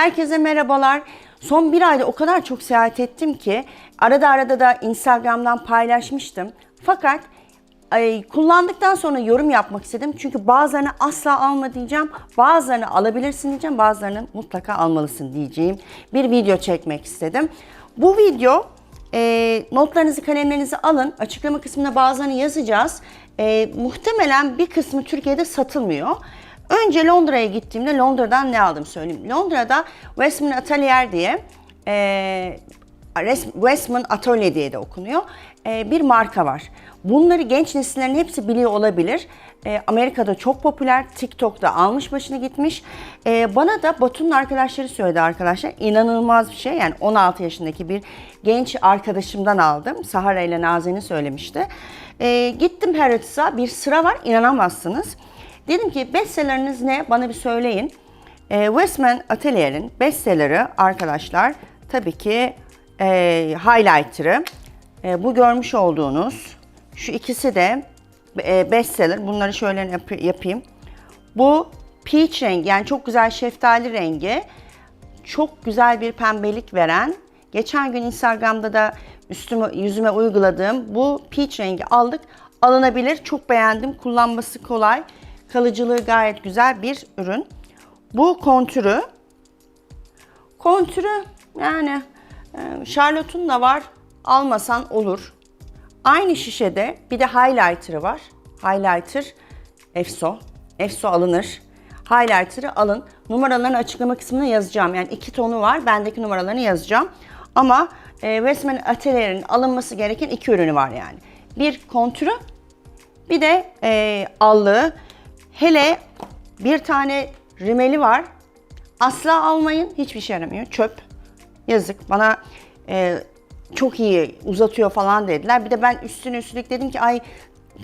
Herkese merhabalar. Son bir ayda o kadar çok seyahat ettim ki arada arada da Instagram'dan paylaşmıştım. Fakat ay, kullandıktan sonra yorum yapmak istedim. Çünkü bazılarını asla alma diyeceğim, bazılarını alabilirsin diyeceğim, bazılarını mutlaka almalısın diyeceğim bir video çekmek istedim. Bu video e, notlarınızı, kalemlerinizi alın. Açıklama kısmına bazılarını yazacağız. E, muhtemelen bir kısmı Türkiye'de satılmıyor. Önce Londra'ya gittiğimde Londra'dan ne aldım söyleyeyim. Londra'da Westman Atelier diye e, Westman Atelier diye de okunuyor. e, bir marka var. Bunları genç nesillerin hepsi biliyor olabilir. E, Amerika'da çok popüler. TikTok'ta almış başını gitmiş. E, bana da Batu'nun arkadaşları söyledi arkadaşlar. İnanılmaz bir şey. Yani 16 yaşındaki bir genç arkadaşımdan aldım. Sahara ile Nazen'i söylemişti. E, gittim Harrods'a. Bir sıra var. inanamazsınız. Dedim ki bestselleriniz ne? Bana bir söyleyin. E, Westman Atelier'in bestselleri arkadaşlar tabii ki e, highlighter'ı. E, bu görmüş olduğunuz şu ikisi de e, bestseller. Bunları şöyle yap- yapayım. Bu peach rengi yani çok güzel şeftali rengi. Çok güzel bir pembelik veren. Geçen gün Instagram'da da üstüme yüzüme uyguladığım bu peach rengi aldık. Alınabilir. Çok beğendim. Kullanması kolay. Kalıcılığı gayet güzel bir ürün. Bu kontürü. Kontürü yani e, Charlotte'un da var. Almasan olur. Aynı şişede bir de highlighter'ı var. Highlighter Efso. Efso alınır. Highlighter'ı alın. Numaralarını açıklama kısmına yazacağım. Yani iki tonu var. Bendeki numaralarını yazacağım. Ama e, Westman Atelier'in alınması gereken iki ürünü var yani. Bir kontürü, bir de e, allığı. Hele bir tane rimeli var. Asla almayın. Hiçbir şey yaramıyor. Çöp. Yazık. Bana e, çok iyi uzatıyor falan dediler. Bir de ben üstüne üstlük dedim ki ay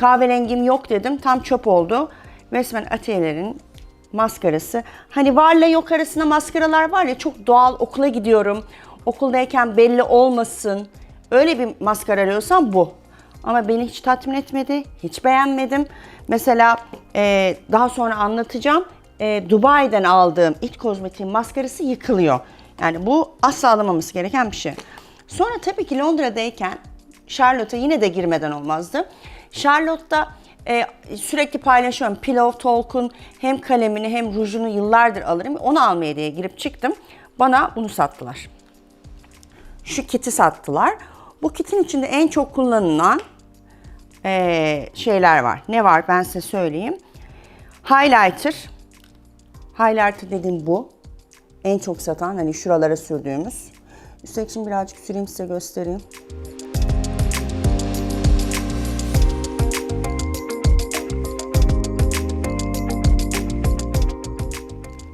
kahverengim yok dedim. Tam çöp oldu. Westman Atelier'in maskarası. Hani varla yok arasında maskaralar var ya çok doğal okula gidiyorum. Okuldayken belli olmasın. Öyle bir maskara arıyorsam bu. Ama beni hiç tatmin etmedi. Hiç beğenmedim. Mesela e, daha sonra anlatacağım. E, Dubai'den aldığım it kozmetiğin maskarası yıkılıyor. Yani bu asla alınmaması gereken bir şey. Sonra tabii ki Londra'dayken Charlotte'a yine de girmeden olmazdı. Charlotte'da e, sürekli paylaşıyorum. Pillow Talk'un hem kalemini hem rujunu yıllardır alırım. Onu almaya diye girip çıktım. Bana bunu sattılar. Şu kiti sattılar. Bu kitin içinde en çok kullanılan e, şeyler var. Ne var ben size söyleyeyim. Highlighter. Highlighter dediğim bu. En çok satan hani şuralara sürdüğümüz. Üstelik şimdi birazcık süreyim size göstereyim.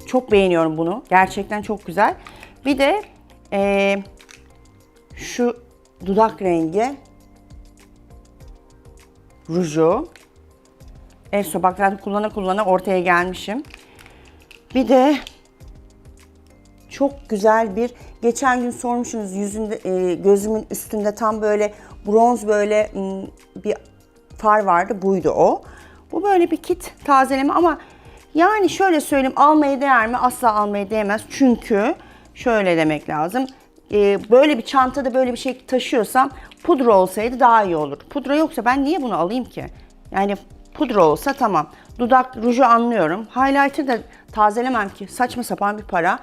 Çok beğeniyorum bunu. Gerçekten çok güzel. Bir de eee, şu dudak rengi ruju. Efso bak zaten kullana kullana ortaya gelmişim. Bir de çok güzel bir geçen gün sormuşsunuz yüzünde e, gözümün üstünde tam böyle bronz böyle bir far vardı buydu o. Bu böyle bir kit tazeleme ama yani şöyle söyleyeyim almaya değer mi? Asla almaya değmez. Çünkü şöyle demek lazım. E, böyle bir çantada böyle bir şey taşıyorsam pudra olsaydı daha iyi olur. Pudra yoksa ben niye bunu alayım ki? Yani pudra olsa tamam. Dudak ruju anlıyorum. Highlighter da tazelemem ki. Saçma sapan bir para.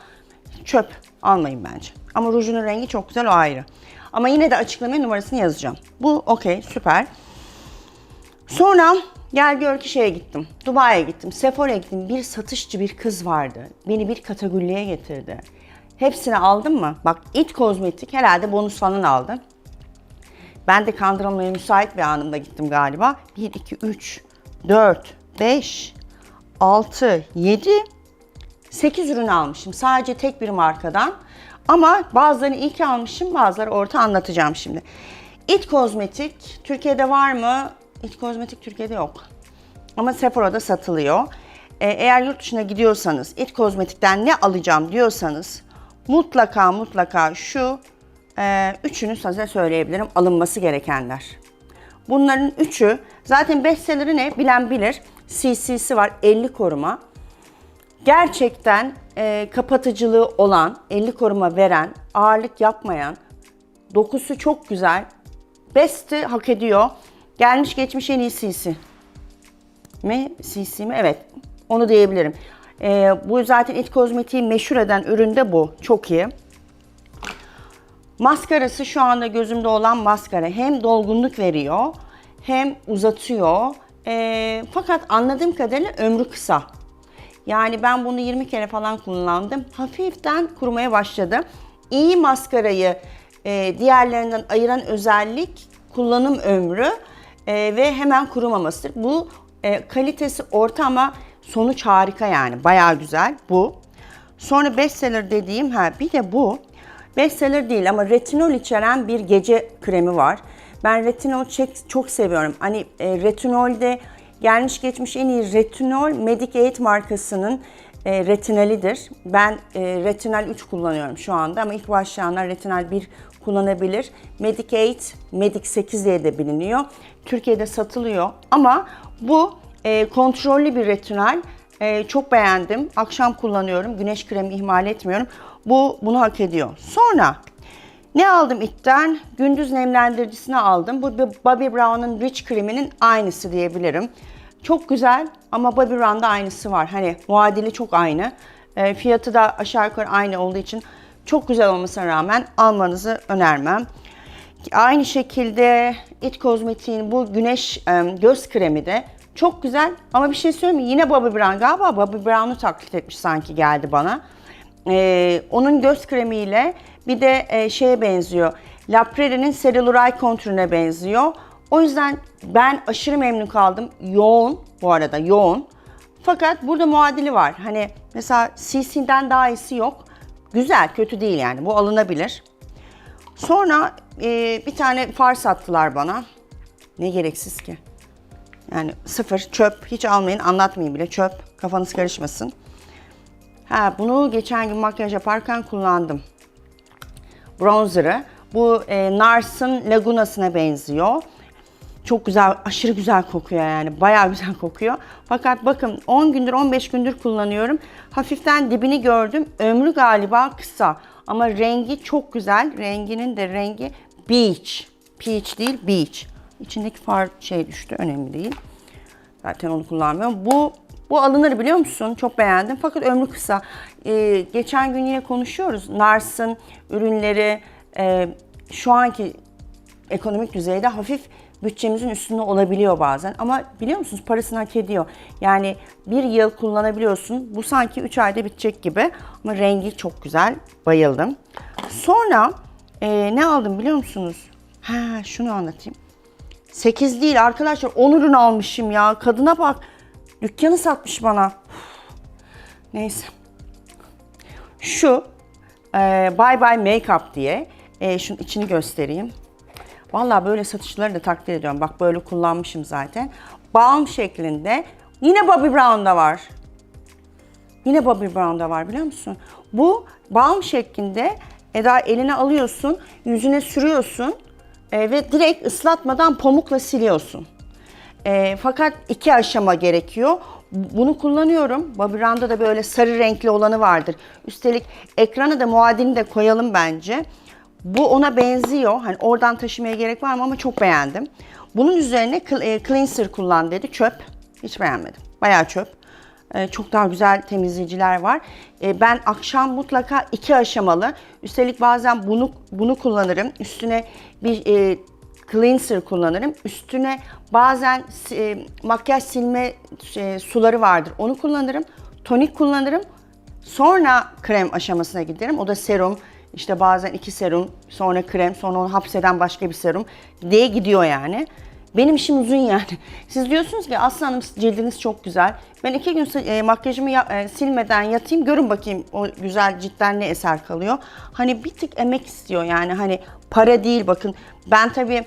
Çöp almayın bence. Ama rujunun rengi çok güzel o ayrı. Ama yine de açıklamaya numarasını yazacağım. Bu okey süper. Sonra gel gör ki şeye gittim. Dubai'ye gittim. Sephora'ya gittim. Bir satışçı bir kız vardı. Beni bir kategoriye getirdi. Hepsini aldım mı? Bak it kozmetik herhalde bonus aldı. Ben de kandırılmaya müsait bir anımda gittim galiba. 1, 2, 3, 4, 5, 6, 7, 8 ürün almışım. Sadece tek bir markadan. Ama bazılarını ki almışım, bazıları orta anlatacağım şimdi. It Kozmetik Türkiye'de var mı? It Kozmetik Türkiye'de yok. Ama Sephora'da satılıyor. Ee, eğer yurt dışına gidiyorsanız, It Kozmetik'ten ne alacağım diyorsanız mutlaka mutlaka şu e, üçünü size söyleyebilirim alınması gerekenler. Bunların üçü zaten bestselleri ne bilen bilir. CC'si var 50 koruma. Gerçekten e, kapatıcılığı olan, 50 koruma veren, ağırlık yapmayan, dokusu çok güzel. Best'i hak ediyor. Gelmiş geçmiş en iyi CC mi? CC mi? Evet. Onu diyebilirim. Ee, bu zaten it kozmetiği meşhur eden ürün de bu. Çok iyi. Maskarası şu anda gözümde olan maskara. Hem dolgunluk veriyor hem uzatıyor. Ee, fakat anladığım kadarıyla ömrü kısa. Yani ben bunu 20 kere falan kullandım. Hafiften kurumaya başladı. İyi maskarayı e, diğerlerinden ayıran özellik kullanım ömrü e, ve hemen kurumamasıdır. Bu e, kalitesi orta ama sonuç harika yani. Bayağı güzel bu. Sonra bestseller dediğim ha bir de bu. Bestseller değil ama retinol içeren bir gece kremi var. Ben retinol çok seviyorum. Hani e, retinolde gelmiş geçmiş en iyi retinol Medicaid markasının e, retinalidir. Ben e, retinal 3 kullanıyorum şu anda ama ilk başlayanlar retinal 1 kullanabilir. Medicaid, Medic 8 diye de biliniyor. Türkiye'de satılıyor ama bu e, kontrollü bir retinal. E, çok beğendim. Akşam kullanıyorum. Güneş kremi ihmal etmiyorum. Bu bunu hak ediyor. Sonra ne aldım itten? Gündüz nemlendiricisini aldım. Bu Bobbi Brown'un Rich kreminin aynısı diyebilirim. Çok güzel ama Bobbi Brown'da aynısı var. Hani muadili çok aynı. E, fiyatı da aşağı yukarı aynı olduğu için çok güzel olmasına rağmen almanızı önermem. Aynı şekilde It Kozmetik'in bu güneş göz kremi de çok güzel ama bir şey söyleyeyim mi? Yine Bobbi Brown galiba Bobbi Brown'u taklit etmiş sanki geldi bana. Ee, onun göz kremiyle bir de e, şeye benziyor. La Prairie'nin Cellulite kontürüne benziyor. O yüzden ben aşırı memnun kaldım. Yoğun bu arada yoğun. Fakat burada muadili var. Hani mesela CC'den daha iyisi yok. Güzel, kötü değil yani. Bu alınabilir. Sonra e, bir tane far sattılar bana. Ne gereksiz ki. Yani sıfır, çöp. Hiç almayın, anlatmayın bile. Çöp. Kafanız karışmasın. Ha, bunu geçen gün makyaj yaparken kullandım. Bronzer'ı. Bu e, Nars'ın Laguna'sına benziyor. Çok güzel, aşırı güzel kokuyor yani. Bayağı güzel kokuyor. Fakat bakın 10 gündür, 15 gündür kullanıyorum. Hafiften dibini gördüm. Ömrü galiba kısa. Ama rengi çok güzel. Renginin de rengi beach. Peach değil, beach. İçindeki far şey düştü, önemli değil. Zaten onu kullanmıyorum. Bu bu alınır biliyor musun? Çok beğendim. Fakat ömrü kısa. Ee, geçen gün yine konuşuyoruz. Nars'ın ürünleri e, şu anki ekonomik düzeyde hafif bütçemizin üstünde olabiliyor bazen. Ama biliyor musunuz parasını hak ediyor. Yani bir yıl kullanabiliyorsun. Bu sanki 3 ayda bitecek gibi. Ama rengi çok güzel. Bayıldım. Sonra e, ne aldım biliyor musunuz? Ha şunu anlatayım. 8 değil arkadaşlar 10 ürün almışım ya. Kadına bak. Dükkanı satmış bana. Neyse. Şu e, Bye Bye Makeup diye. E, şunun içini göstereyim. Vallahi böyle satışları da takdir ediyorum. Bak böyle kullanmışım zaten. Balm şeklinde. Yine Bobbi Brown'da var. Yine Bobbi Brown'da var biliyor musun? Bu balm şeklinde Eda eline alıyorsun, yüzüne sürüyorsun e, ve direkt ıslatmadan pamukla siliyorsun. E, fakat iki aşama gerekiyor. Bunu kullanıyorum. Bobbi Brown'da da böyle sarı renkli olanı vardır. Üstelik ekranı da muadilini de koyalım bence. Bu ona benziyor. Hani oradan taşımaya gerek var mı ama çok beğendim. Bunun üzerine e, cleanser kullan dedi. Çöp. Hiç beğenmedim. Bayağı çöp. E, çok daha güzel temizleyiciler var. E, ben akşam mutlaka iki aşamalı. Üstelik bazen bunu bunu kullanırım. Üstüne bir e, cleanser kullanırım. Üstüne bazen e, makyaj silme e, suları vardır. Onu kullanırım. Tonik kullanırım. Sonra krem aşamasına giderim. O da serum. İşte bazen iki serum, sonra krem, sonra onu hapseden başka bir serum diye gidiyor yani. Benim işim uzun yani. Siz diyorsunuz ki Aslı Hanım cildiniz çok güzel. Ben iki gün e, makyajımı ya- e, silmeden yatayım görün bakayım o güzel ciltten ne eser kalıyor. Hani bir tık emek istiyor yani hani para değil bakın. Ben tabii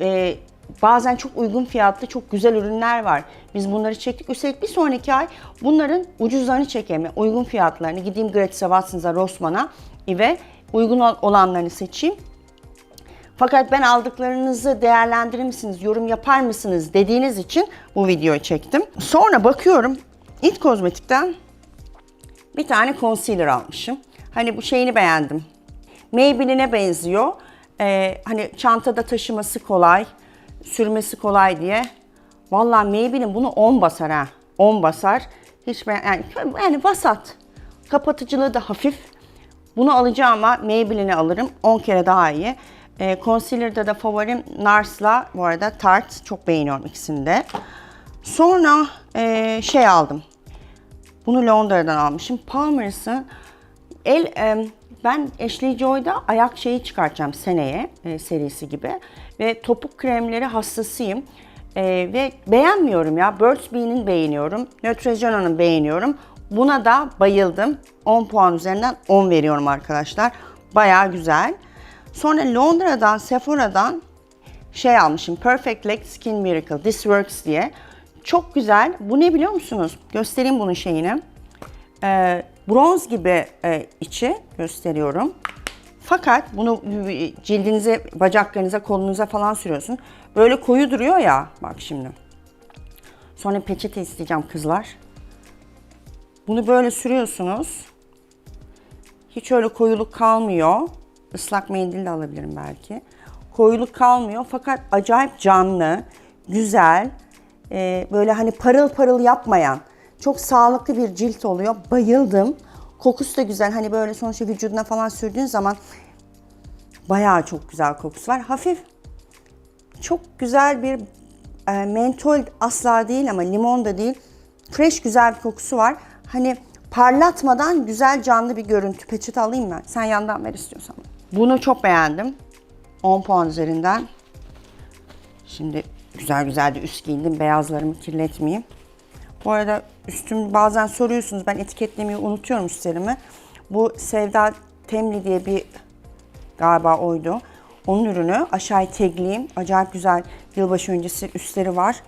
e, bazen çok uygun fiyatlı çok güzel ürünler var. Biz bunları çektik. Üstelik bir sonraki ay bunların ucuzlarını çekeme, uygun fiyatlarını gideyim Gratis'e, Watson's'a, Rossmann'a ve uygun ol- olanlarını seçeyim. Fakat ben aldıklarınızı değerlendirir misiniz, yorum yapar mısınız dediğiniz için bu videoyu çektim. Sonra bakıyorum It Kozmetik'ten bir tane concealer almışım. Hani bu şeyini beğendim. Maybelline'e benziyor. Ee, hani çantada taşıması kolay, sürmesi kolay diye. Vallahi Maybelline bunu 10 basar ha. 10 basar. Hiç yani, yani vasat. Kapatıcılığı da hafif. Bunu alacağım ama Maybelline'i alırım. 10 kere daha iyi. Ee, concealer'da da favorim Nars'la bu arada Tarte. Çok beğeniyorum ikisini de. Sonra ee, şey aldım. Bunu Londra'dan almışım. Palmers'ın el e, ben Ashley Joy'da ayak şeyi çıkartacağım seneye e, serisi gibi ve topuk kremleri hastasıyım. E, ve beğenmiyorum ya. Burt's Bees'in beğeniyorum. Neutrogena'nın beğeniyorum. Buna da bayıldım. 10 puan üzerinden 10 veriyorum arkadaşlar. Bayağı güzel. Sonra Londra'dan, Sephora'dan şey almışım. Perfect Leg Skin Miracle. This Works diye. Çok güzel. Bu ne biliyor musunuz? Göstereyim bunun şeyini. Ee, bronz gibi e, içi gösteriyorum. Fakat bunu cildinize, bacaklarınıza, kolunuza falan sürüyorsun. Böyle koyu duruyor ya. Bak şimdi. Sonra peçete isteyeceğim kızlar. Bunu böyle sürüyorsunuz. Hiç öyle koyuluk kalmıyor. Islak mendil de alabilirim belki. Koyuluk kalmıyor fakat acayip canlı, güzel, e, böyle hani parıl parıl yapmayan, çok sağlıklı bir cilt oluyor. Bayıldım. Kokusu da güzel. Hani böyle sonuçta vücuduna falan sürdüğün zaman bayağı çok güzel kokusu var. Hafif çok güzel bir e, mentol asla değil ama limon da değil. Fresh güzel bir kokusu var. Hani parlatmadan güzel canlı bir görüntü. Peçete alayım mı? Sen yandan ver istiyorsan. Bunu çok beğendim. 10 puan üzerinden. Şimdi güzel güzel de üst giyindim. Beyazlarımı kirletmeyeyim. Bu arada üstüm bazen soruyorsunuz. Ben etiketlemeyi unutuyorum üstlerimi. Bu Sevda Temli diye bir galiba oydu. Onun ürünü aşağıya tagleyeyim. Acayip güzel yılbaşı öncesi üstleri var.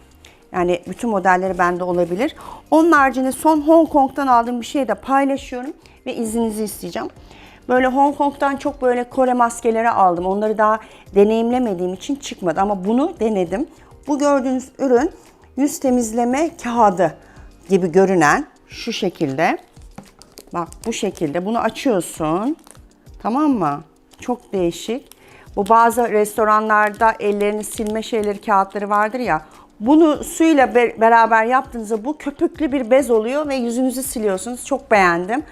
Yani bütün modelleri bende olabilir. Onun haricinde son Hong Kong'dan aldığım bir şeyi de paylaşıyorum ve izninizi isteyeceğim. Böyle Hong Kong'dan çok böyle Kore maskeleri aldım. Onları daha deneyimlemediğim için çıkmadı ama bunu denedim. Bu gördüğünüz ürün yüz temizleme kağıdı gibi görünen şu şekilde. Bak bu şekilde bunu açıyorsun. Tamam mı? Çok değişik. Bu bazı restoranlarda ellerini silme şeyleri, kağıtları vardır ya. Bunu suyla be- beraber yaptığınızda bu köpüklü bir bez oluyor ve yüzünüzü siliyorsunuz. Çok beğendim.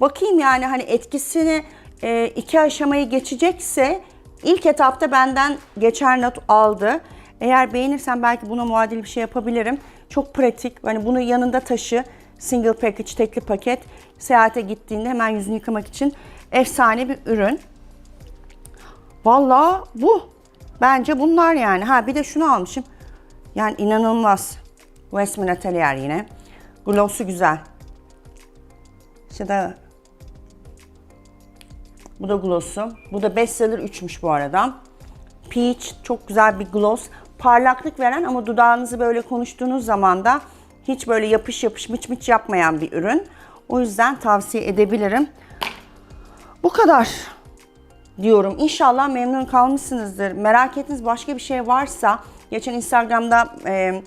Bakayım yani hani etkisini e, iki aşamayı geçecekse ilk etapta benden geçer not aldı. Eğer beğenirsen belki buna muadil bir şey yapabilirim. Çok pratik. Hani bunu yanında taşı. Single package, tekli paket. Seyahate gittiğinde hemen yüzünü yıkamak için efsane bir ürün. Vallahi bu. Bence bunlar yani. Ha bir de şunu almışım. Yani inanılmaz. Westman Atelier yine. Gloss'u güzel. İşte bu da gloss'u. Bu da bestseller 3'müş bu arada. Peach çok güzel bir gloss. Parlaklık veren ama dudağınızı böyle konuştuğunuz zaman da hiç böyle yapış yapış mıç mıç yapmayan bir ürün. O yüzden tavsiye edebilirim. Bu kadar diyorum. İnşallah memnun kalmışsınızdır. Merak ettiğiniz başka bir şey varsa geçen Instagram'da e,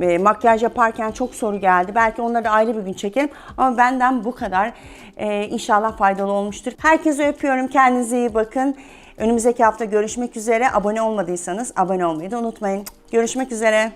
e, makyaj yaparken çok soru geldi. Belki onları ayrı bir gün çekerim. Ama benden bu kadar. E, inşallah faydalı olmuştur. Herkese öpüyorum. Kendinize iyi bakın. Önümüzdeki hafta görüşmek üzere. Abone olmadıysanız abone olmayı da unutmayın. Görüşmek üzere.